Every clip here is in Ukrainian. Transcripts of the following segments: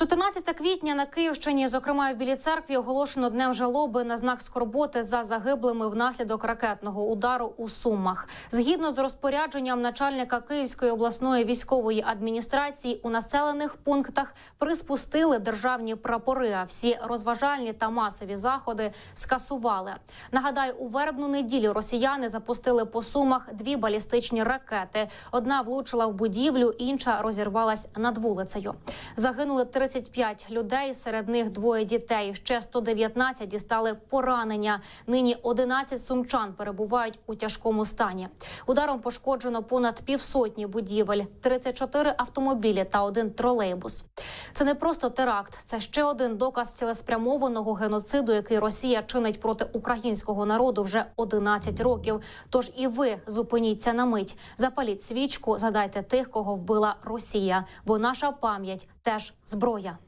14 квітня на Київщині, зокрема в Білій церкві, оголошено днем жалоби на знак скорботи за загиблими внаслідок ракетного удару у Сумах. Згідно з розпорядженням начальника Київської обласної військової адміністрації, у населених пунктах приспустили державні прапори. А всі розважальні та масові заходи скасували. Нагадаю, у вербну неділю росіяни запустили по сумах дві балістичні ракети. Одна влучила в будівлю, інша розірвалась над вулицею. Загинули 35 людей, серед них двоє дітей. Ще 119 дістали поранення. Нині 11 сумчан перебувають у тяжкому стані. Ударом пошкоджено понад півсотні будівель, 34 автомобілі та один тролейбус. Це не просто теракт, це ще один доказ цілеспрямованого геноциду, який Росія чинить проти українського народу вже 11 років. Тож і ви зупиніться на мить, запаліть свічку, згадайте тих, кого вбила Росія, бо наша пам'ять теж зброя.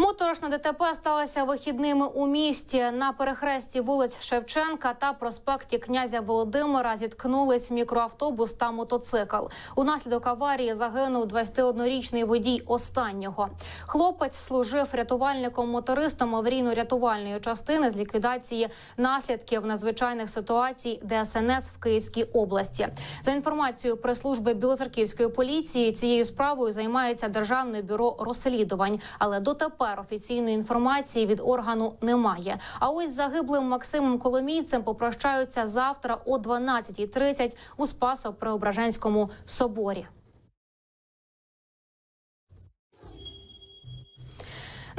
Моторошна ДТП сталася вихідними у місті. На перехресті вулиць Шевченка та проспекті князя Володимира зіткнулись мікроавтобус та мотоцикл. Унаслідок аварії загинув 21-річний водій останнього. Хлопець служив рятувальником-мотористом аварійно-рятувальної частини з ліквідації наслідків надзвичайних ситуацій ДСНС в Київській області. За інформацією прес-служби Білоцерківської поліції, цією справою займається Державне бюро розслідувань, але дотепер офіційної інформації від органу немає. А ось загиблим Максимом Коломійцем попрощаються завтра о 12.30 у Спасо-Преображенському соборі.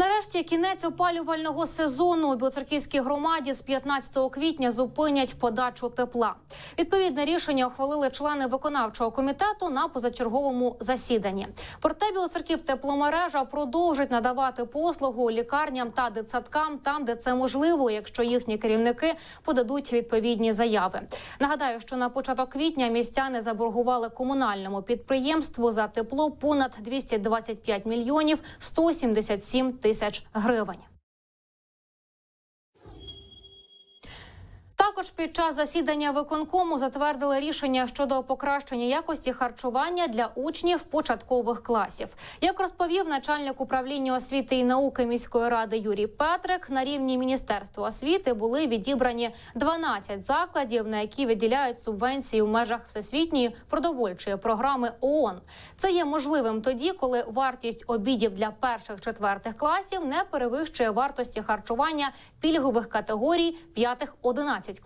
Нарешті кінець опалювального сезону у Білоцерківській громаді з 15 квітня зупинять подачу тепла. Відповідне рішення ухвалили члени виконавчого комітету на позачерговому засіданні. Проте Білоцерків тепломережа продовжить надавати послугу лікарням та дитсадкам там, де це можливо, якщо їхні керівники подадуть відповідні заяви. Нагадаю, що на початок квітня містяни заборгували комунальному підприємству за тепло понад 225 мільйонів 177 тисяч гривень. Також під час засідання виконкому затвердили рішення щодо покращення якості харчування для учнів початкових класів. Як розповів начальник управління освіти і науки міської ради Юрій Петрик, на рівні міністерства освіти були відібрані 12 закладів, на які виділяють субвенції в межах всесвітньої продовольчої програми ООН. Це є можливим тоді, коли вартість обідів для перших четвертих класів не перевищує вартості харчування пільгових категорій 5-11 класів.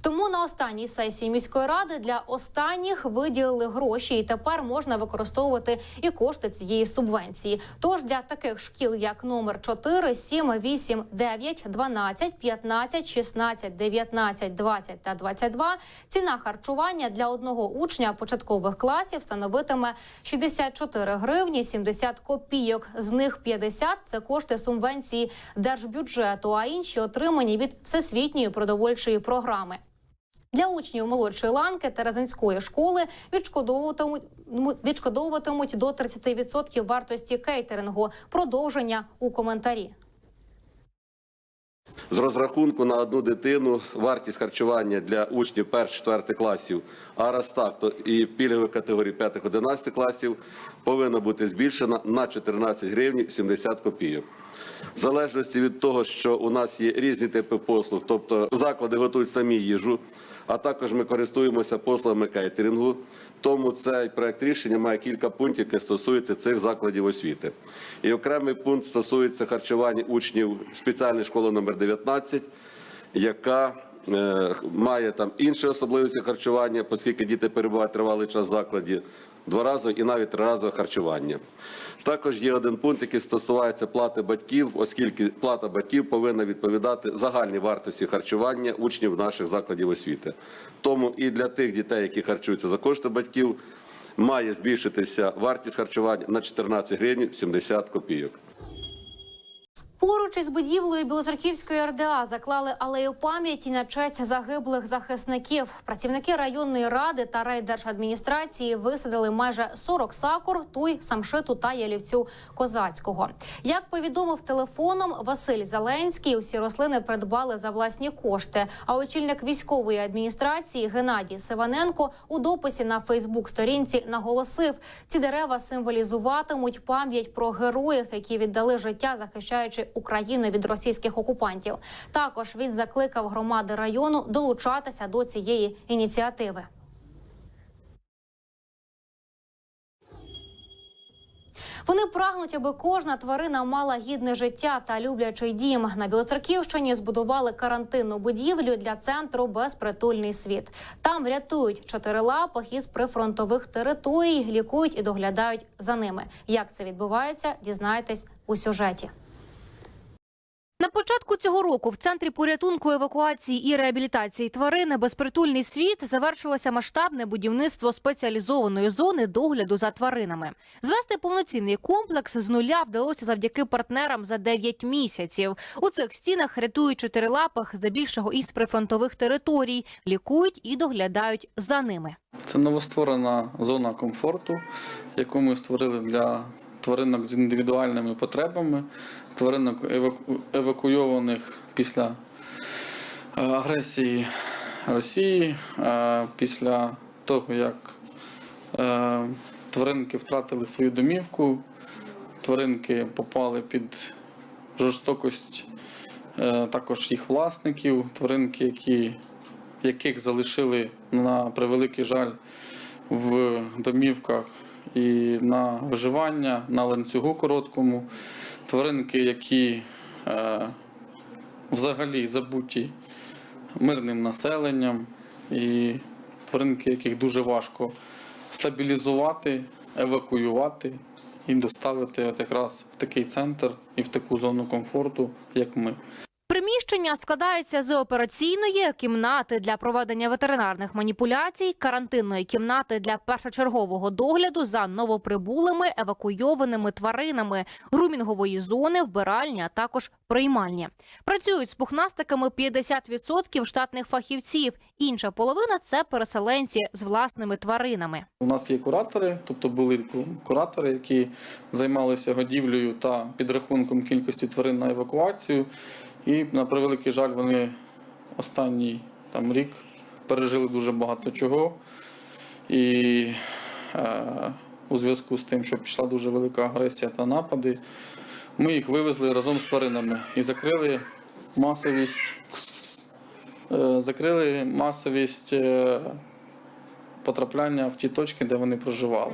Тому на останній сесії міської ради для останніх виділили гроші, і тепер можна використовувати і кошти цієї субвенції. Тож для таких шкіл, як номер 4, 7, 8, 9, 12, 15, 16, 19, 20 та 22, ціна харчування для одного учня початкових класів становитиме 64 гривні 70 копійок. З них 50 – це кошти субвенції держбюджету, а інші отримані від всесвітньої продовольчої програми. Для учнів молодшої ланки Терезинської школи відшкодовуватимуть відшкодовуватимуть до 30% вартості кейтерингу. Продовження у коментарі. З розрахунку на одну дитину вартість харчування для учнів 1-4 класів, а раз так, то і пільгових категорій 5-11 класів повинна бути збільшена на 14 гривень 70 копійок. В залежності від того, що у нас є різні типи послуг, тобто заклади готують самі їжу, а також ми користуємося послугами кейтерингу. Тому цей проект рішення має кілька пунктів, які стосуються цих закладів освіти. І окремий пункт стосується харчування учнів спеціальної школи номер 19, яка е, має там інші особливості харчування, оскільки діти перебувають тривалий час в закладі, дворазове і навіть триразове харчування. Також є один пункт, який стосується плати батьків, оскільки плата батьків повинна відповідати загальній вартості харчування учнів наших закладів освіти. Тому і для тих дітей, які харчуються за кошти батьків, має збільшитися вартість харчування на 14 гривень 70 копійок. Поруч із будівлею Білоцерківської РДА заклали алею пам'яті на честь загиблих захисників. Працівники районної ради та райдержадміністрації висадили майже 40 сакур, туй, самшиту та ялівцю козацького. Як повідомив телефоном Василь Зеленський, усі рослини придбали за власні кошти. А очільник військової адміністрації Геннадій Сиваненко у дописі на Фейсбук-сторінці наголосив, ці дерева символізуватимуть пам'ять про героїв, які віддали життя, захищаючи Україну від російських окупантів. Також він закликав громади району долучатися до цієї ініціативи. Вони прагнуть, аби кожна тварина мала гідне життя та люблячий дім. На Білоцерківщині збудували карантинну будівлю для центру Безпритульний світ. Там рятують чотирилапих із прифронтових територій, лікують і доглядають за ними. Як це відбувається, дізнаєтесь у сюжеті. На початку цього року в центрі порятунку евакуації і реабілітації тварин безпритульний світ завершилося масштабне будівництво спеціалізованої зони догляду за тваринами. Звести повноцінний комплекс з нуля вдалося завдяки партнерам за 9 місяців. У цих стінах рятують чотирилапих, здебільшого із прифронтових територій, лікують і доглядають за ними. Це новостворена зона комфорту, яку ми створили для тваринок з індивідуальними потребами, тваринок еваку- евакуйованих після е, агресії Росії, е, після того, як е, тваринки втратили свою домівку, тваринки попали під жорстокость також їх власників, тваринки, які яких залишили на превеликий жаль в домівках і на виживання, на ланцюгу короткому. Тваринки, які е, взагалі забуті мирним населенням, і тваринки, яких дуже важко стабілізувати, евакуювати і доставити от якраз в такий центр і в таку зону комфорту, як ми. Приміщення складається з операційної кімнати для проведення ветеринарних маніпуляцій, карантинної кімнати для першочергового догляду за новоприбулими евакуйованими тваринами, грумінгової зони, вбиральні, а також приймальні. Працюють з пухнастиками 50% штатних фахівців. Інша половина це переселенці з власними тваринами. У нас є куратори, тобто були куратори, які займалися годівлею та підрахунком кількості тварин на евакуацію. І на превеликий жаль, вони останній там рік пережили дуже багато чого. І е, у зв'язку з тим, що пішла дуже велика агресія та напади, ми їх вивезли разом з тваринами і закрили масовість, е, закрили масовість. Е, потрапляння в ті точки, де вони проживали.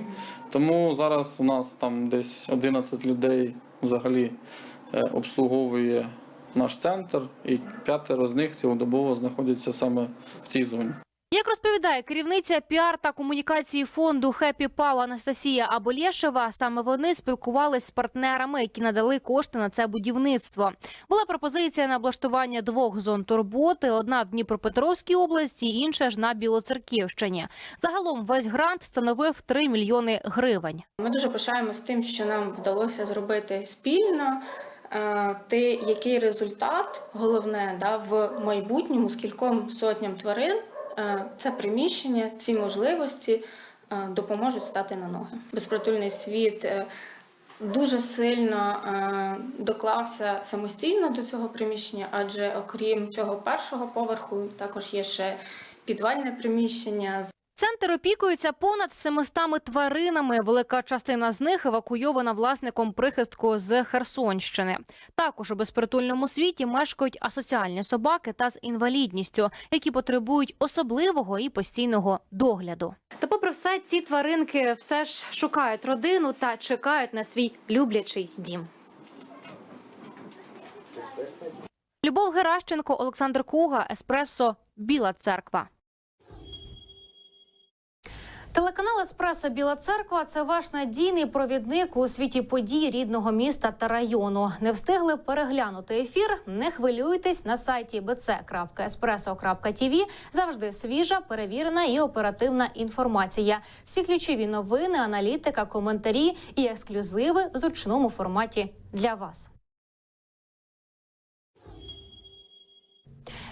Тому зараз у нас там десь 11 людей взагалі е, обслуговує наш центр, і п'ятеро з них цілодобово знаходяться саме в цій зоні. Як розповідає керівниця піар та комунікації фонду Хеппі Пау Анастасія Аболєшева, саме вони спілкувались з партнерами, які надали кошти на це будівництво. Була пропозиція на облаштування двох зон турботи: одна в Дніпропетровській області, інша ж на Білоцерківщині. Загалом весь грант становив 3 мільйони гривень. Ми дуже пишаємось тим, що нам вдалося зробити спільно. Е, Те, який результат головне да, в майбутньому з кільком сотням тварин, е, це приміщення, ці можливості е, допоможуть стати на ноги. Безпритульний світ дуже сильно доклався самостійно до цього приміщення, адже окрім цього першого поверху, також є ще підвальне приміщення Центр опікується понад 700 тваринами. Велика частина з них евакуйована власником прихистку з Херсонщини. Також у безпритульному світі мешкають асоціальні собаки та з інвалідністю, які потребують особливого і постійного догляду. Та, попри все, ці тваринки все ж шукають родину та чекають на свій люблячий дім. Любов Геращенко, Олександр Куга, Еспресо, Біла Церква. Телеканал Еспресо Біла Церква це ваш надійний провідник у світі подій рідного міста та району. Не встигли переглянути ефір? Не хвилюйтесь на сайті bc.espresso.tv завжди свіжа, перевірена і оперативна інформація. Всі ключові новини, аналітика, коментарі і ексклюзиви в зручному форматі для вас.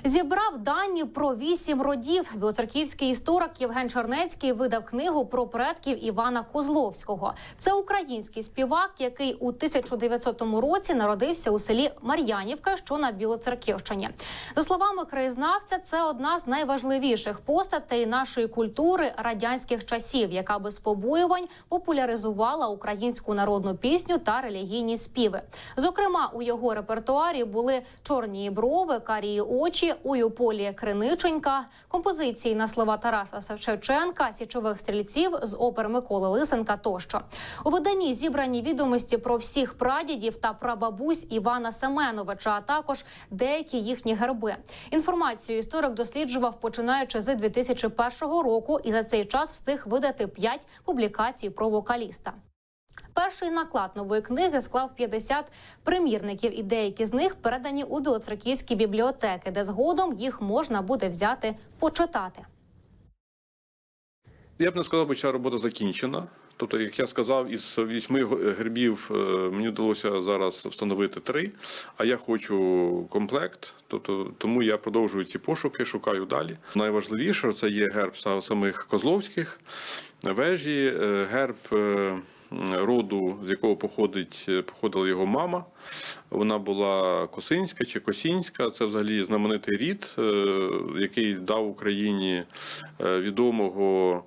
Зібрав дані про вісім родів. Білоцерківський історик Євген Чернецький видав книгу про предків Івана Козловського. Це український співак, який у 1900 році народився у селі Мар'янівка, що на Білоцерківщині. За словами краєзнавця, це одна з найважливіших постатей нашої культури радянських часів, яка без побоювань популяризувала українську народну пісню та релігійні співи. Зокрема, у його репертуарі були чорні брови, карії очі, ую полі криниченька, композиції на слова Тараса Шевченка, січових стрільців з опер Миколи Лисенка тощо. У виданні зібрані відомості про всіх прадідів та прабабусь Івана Семеновича, а також деякі їхні герби. Інформацію історик досліджував починаючи з 2001 року, і за цей час встиг видати п'ять публікацій про вокаліста. Перший наклад нової книги склав 50 примірників, і деякі з них передані у білоцерківські бібліотеки, де згодом їх можна буде взяти почитати. Я б не сказав, що робота закінчена. Тобто, як я сказав, із вісьми гербів е, мені вдалося зараз встановити три, а я хочу комплект. Тобто, тому я продовжую ці пошуки, шукаю далі. Найважливіше це є герб самих Козловських, вежі, е, герб е, роду, з якого походить, походила його мама. Вона була Косинська чи Косінська. Це взагалі знаменитий рід, е, який дав Україні е, відомого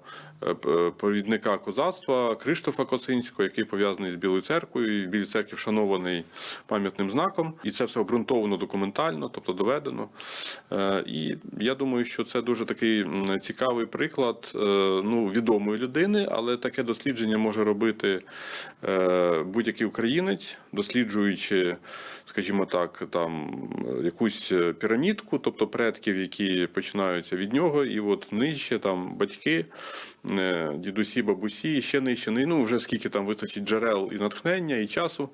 провідника козацтва Криштофа Косинського, який пов'язаний з Білою церквою. І в Білій церкві вшанований пам'ятним знаком. І це все обґрунтовано документально, тобто доведено. Е, І я думаю, що це дуже такий цікавий приклад е, ну, відомої людини, але таке дослідження може робити е, будь-який українець, досліджуючи, скажімо так, там е, якусь пірамідку, тобто предків, які починаються від нього, і от нижче там батьки, е, дідусі, бабусі, ще нижче, ну вже скільки там вистачить джерел і натхнення, і часу.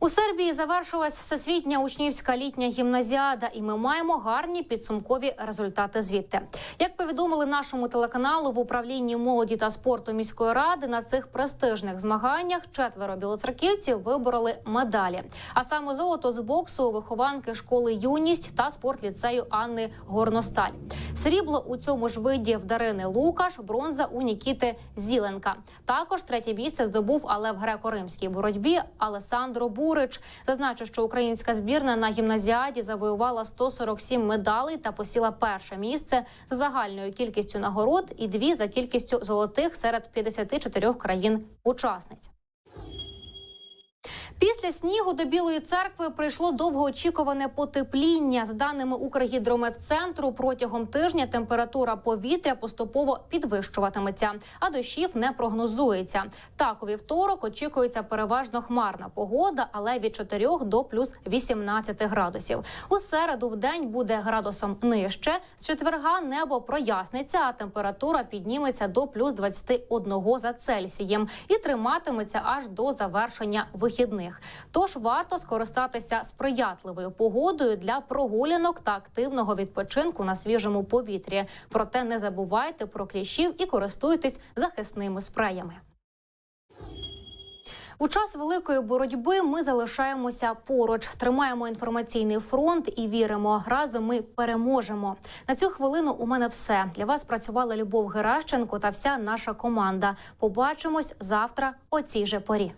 У Сербії завершилась всесвітня учнівська літня гімназіада, і ми маємо гарні підсумкові результати звідти. Як повідомили нашому телеканалу в управлінні молоді та спорту міської ради, на цих престижних змаганнях четверо білоцерківців вибороли медалі. А саме золото з боксу вихованки школи юність та спортліцею Анни Горносталь. Срібло у цьому ж виді в Дарини Лукаш, бронза у Нікіти Зіленка. Також третє місце здобув, але в греко-римській боротьбі Алесандро Бурич. Зазначу, що українська збірна на гімназіаді завоювала 147 медалей та посіла перше місце за загальною кількістю нагород і дві за кількістю золотих серед 54 країн-учасниць. Після снігу до Білої церкви прийшло довгоочікуване потепління. За даними Укргідрометцентру, протягом тижня температура повітря поступово підвищуватиметься, а дощів не прогнозується. Так, у вівторок очікується переважно хмарна погода, але від 4 до плюс 18 градусів. У середу в день буде градусом нижче. З четверга небо проясниться, а температура підніметься до плюс 21 за Цельсієм і триматиметься аж до завершення вихідних. Тож варто скористатися сприятливою погодою для прогулянок та активного відпочинку на свіжому повітрі. Проте не забувайте про кліщів і користуйтесь захисними спреями. У час великої боротьби ми залишаємося поруч, тримаємо інформаційний фронт і віримо. Разом ми переможемо. На цю хвилину у мене все для вас. Працювала Любов Геращенко та вся наша команда. Побачимось завтра о цій же порі.